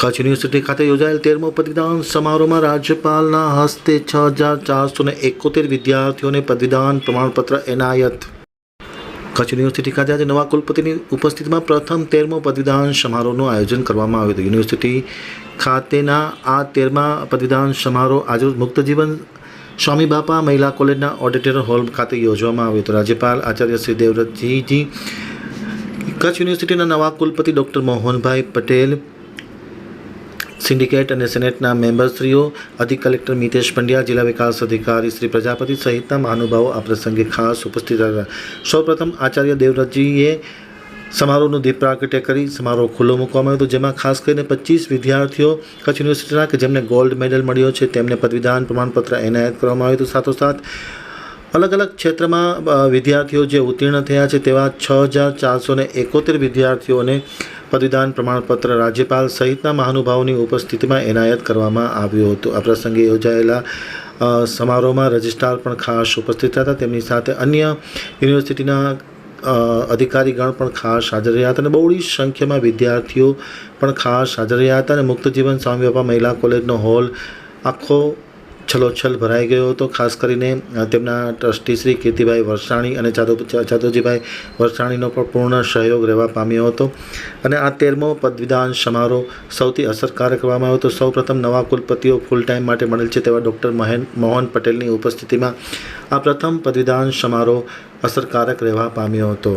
Kutch university ખાતે યોજાયેલ તેરમો પદવીદાન સમારોહમાં રાજ્યપાલના હસ્તે છ હજાર ચારસો ને એકોતેર વિદ્યાર્થીઓને પદવીદાન પ્રમાણપત્ર એનાયત. કચ્છ યુનિવર્સિટી ખાતે આજે નવા કુલપતિની ઉપસ્થિતિમાં પ્રથમ તેરમો પદવીદાન સમારોહનું આયોજન કરવામાં આવ્યું હતું. યુનિવર્સિટી ખાતેના આ તેરમા પદવીદાન સમારોહ આજરોજ મુક્તજીવન સ્વામી બાપા મહિલા કોલેજના ઓડિટોરિયમ હોલ ખાતે યોજવામાં આવ્યો હતો. રાજ્યપાલ આચાર્ય શ્રી દેવવ્રતજીજી, કચ્છ યુનિવર્સિટીના નવા કુલપતિ ડૉક્ટર મોહનભાઈ પટેલ સિન્ડિકેટ અને સેનેટના મેમ્બરશ્રીઓ, અધિક કલેક્ટર મિતેશ પંડ્યા, જિલ્લા વિકાસ અધિકારી શ્રી પ્રજાપતિ સહિતના મહાનુભાવો આ પ્રસંગે ખાસ ઉપસ્થિત હતા સૌપ્રથમ આચાર્ય દેવવ્રતજીએ સમારોહનું દીપ પ્રાગટ્ય કરી સમારોહ ખુલ્લો મૂકવામાં આવ્યો હતો, જેમાં ખાસ કરીને પચીસ વિદ્યાર્થીઓ કચ્છ યુનિવર્સિટીના કે જેમને ગોલ્ડ મેડલ મળ્યો છે, તેમને પદવીદાન પ્રમાણપત્ર એનાયત કરવામાં આવ્યું હતું. સાથોસાથ અલગ અલગ ક્ષેત્રમાં વિદ્યાર્થીઓ જે ઉત્તીર્ણ થયા છે, તેવા છ હજાર ચારસો એકોતેર વિદ્યાર્થીઓને પદવીદાન પ્રમાણપત્ર રાજ્યપાલ સહિતના મહાનુભાવોની ઉપસ્થિતિમાં એનાયત કરવામાં આવ્યું હતું. આ પ્રસંગે યોજાયેલા સમારોહમાં રજિસ્ટ્રાર પણ ખાસ ઉપસ્થિત હતા. તેમની સાથે અન્ય યુનિવર્સિટીના અધિકારીગણ પણ ખાસ હાજર રહ્યા હતા અને બહોળી સંખ્યામાં વિદ્યાર્થીઓ પણ ખાસ હાજર રહ્યા હતા અને મુક્તજીવન સ્વામી બાપા મહિલા કોલેજનો હોલ આખો છલોછલ ભરાઈ ગયો હતો, ખાસ કરીને તેમના ટ્રસ્ટી શ્રી કીર્તિભાઈ વરસાણી અને જાદવ જાદવજીભાઈ વરસાણીનો પણ પૂર્ણ સહયોગ રહેવા પામ્યો હતો. અને આ તેરમો પદવીદાન સમારોહ સૌથી અસરકારક કરવામાં આવ્યો હતો. સૌપ્રથમ નવા કુલપતિઓ ફૂલ ટાઈમ માટે મળેલ છે તેવા ડૉક્ટર મહેન, મોહન પટેલની ઉપસ્થિતિમાં આ પ્રથમ પદવીદાન સમારોહ અસરકારક રહેવા પામ્યો હતો.